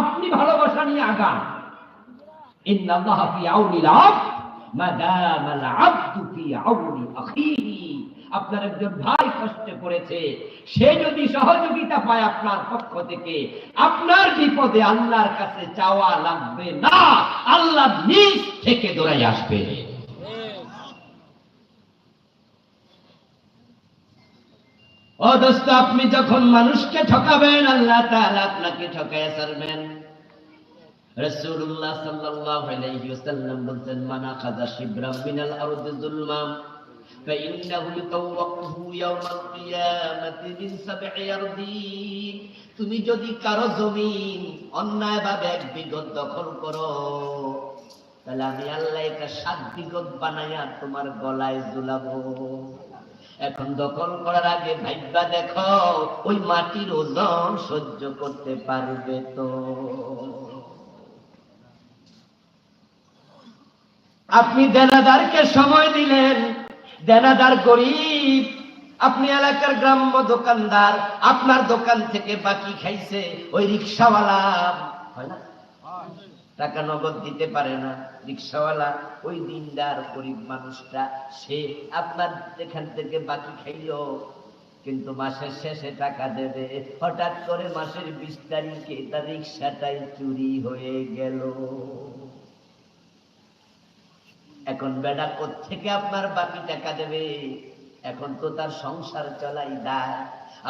আপনি ভালোবাসা নিয়ে আগান। আপনার একজন ভাই কষ্টে করেছে, সে যদি সহযোগিতা পায় আপনার পক্ষ থেকে, আপনার বিপদে আল্লাহর কাছে চাওয়া লাগবে না, আল্লাহ নিজ থেকে দৌড়াই আসবে। ও দোস্ত আপনি যখন মানুষকে ঠকাবেন আল্লাহ তাআলা আপনাকে ঠকায় ছাড়বেন রাসূলুল্লাহ সাল্লাল্লাহু আলাইহি ওয়াসাল্লাম বলতেন মান আখাযা শিবরাম মিনাল আরদি যুলমা فإنه يطوقه يوم القيامة من سبع أرضين তুমি যদি কারো জমিন অন্যায় ভাবে এক বিগত দখল করো তাহলে আমি আল্লাহ এটা সাত বিগত বানাইয়া তোমার গলায় ঝুলাবো এখন দখল করার আগে ভাইবা দেখো, ওই মাটির ওজন সহ্য করতে পারবে তো। আপনি দেনাদারকে সময় দিলেন, দেনাদার গরিব, আপনি এলাকার গ্রাম্য দোকানদার, আপনার দোকান থেকে বাকি খাইছে ওই রিক্সাওয়ালা। হয় না? টাকা নগদ দিতে পারে না। রিক্সাওয়ালা, ওই দিনদার গরিব মানুষটা, সে আপনার এখান থেকে বাকি খাইলো, কিন্তু মাসের শেষে টাকা দেবে। হঠাৎ করে মাসের বিশ তারিখে তার রিক্সাটাই চুরি হয়ে গেল। এখন বেড়া থেকে আপনার বাকি টাকা দেবে? এখন তো তার সংসার চলাই দায়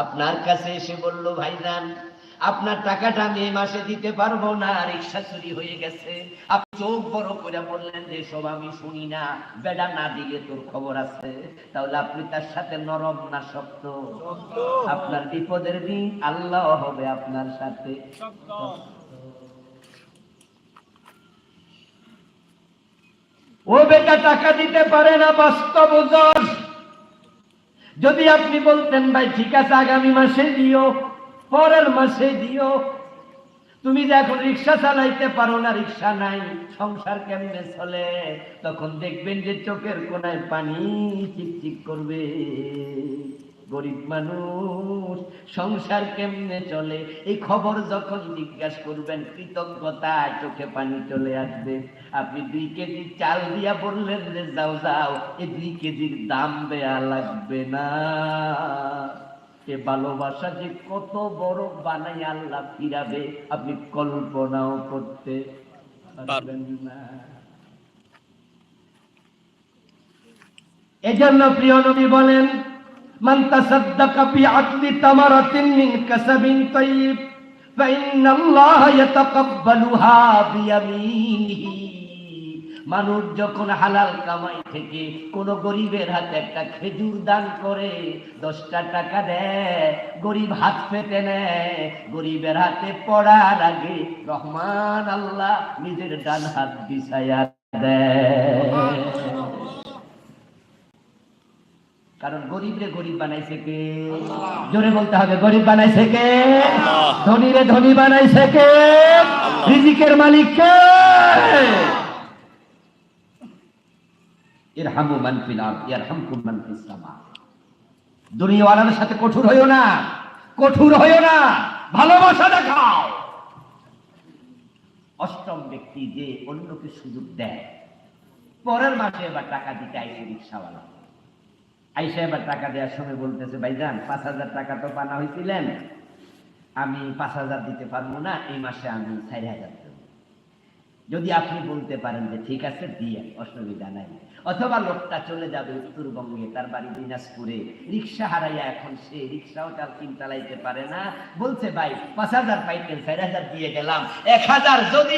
আপনার কাছে এসে বলল, ভাইজান আপনার টাকাটা আমি এই মাসে দিতে পারব না রিক্সা চুরি হয়ে গেছে। আপনি চোখ বড় করে বললেন যে সব আমি শুনি না। বেড়া না দিলে তোর খবর আছে। তাহলে আপনি তার সাথে নরম না শক্ত? আপনার বিপদের দিন আল্লাহ হবে আপনার সাথে। ও বেটা টাকা দিতে পারে না বাস্তব যদি আপনি বলতেন ভাই ঠিক আছে আগামী মাসে দিও। পরের মাসে দিও। তুমি যে এখন রিক্সা চালাইতে পারো না, রিক্সা নাই, সংসার কেমনে চলে? তখন দেখবেন যে চোখের কোনায় পানি চিকচিক করবে। গরিব মানুষ, সংসার কেমনে চলে? এই খবর যখন জিজ্ঞাসা করবেন, কৃতজ্ঞতায় চোখে পানি চলে আসবে। আপনি দুই কেজি চাল দিয়া বললেন যে, যাও যাও, এই দুই কেজির দাম দেয়া লাগবে না। এ ভালোবাসা যে কত বড় বানাই আল্লাহ ফিরাবে আপনি কল্পনাও করতে পারবেন না এজন্য প্রিয় নবী বলেন মান তাসাদ্দাকা বিআদলি তামারাতিন মিন কাসাবিন তাইয়িব فإن الله يتقبلها بيمينه মানুষ যখন হালাল কামাই থেকে কোন গরিবের হাতে একটা খেজুর দান করে দশটা টাকা দেয় গরিব হাত পেতে নেয় গরিবের হাতে পড়ার আগে রহমান আল্লাহ নিজের ডান হাত বিছায়া দেয়। কারণ গরিবরে গরিব বানাইছে কে? জোরে বলতে হবে গরিব বানাইছে কে? ধনীরে ধনী বানাইছে কে? রিজিকের মালিক কে? ইরহামু মান ফিল আরদ, ইয়ারহামকুম মান ফিস সামা। দুনিয়াওয়ালাদের সাথে কঠোর হইও না, কঠোর হইও না, ভালোবাসা দেখাও। অষ্টম ব্যক্তি যে অন্যকে সুযোগ দেয়, পরের মাসে এবার টাকা দিতে আইসে রিক্সাওয়ালা। আইসা এবার টাকা দেওয়ার সময় বলতেছে, ভাইজান, পাঁচ হাজার টাকা তো পানা হয়েছিলেন আমি পাঁচ হাজার দিতে পারব না, এই মাসে আমি চার হাজার যদি আপনি বলতে পারেন যে ঠিক আছে, দিয়ে, অসুবিধা নাই। অথবা লোকটা চলে যাবে উত্তরবঙ্গে, তার বাড়ি দিনাজপুরে, রিক্সা হারাইয়া এখন সে রিক্সাও তার কিন চালাইতে পারে না। বলছে, ভাই, পাঁচ হাজার পাইতেন, চার হাজার দিয়ে গেলাম। এক হাজার যদি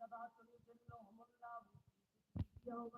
تبعث الجنة هم الله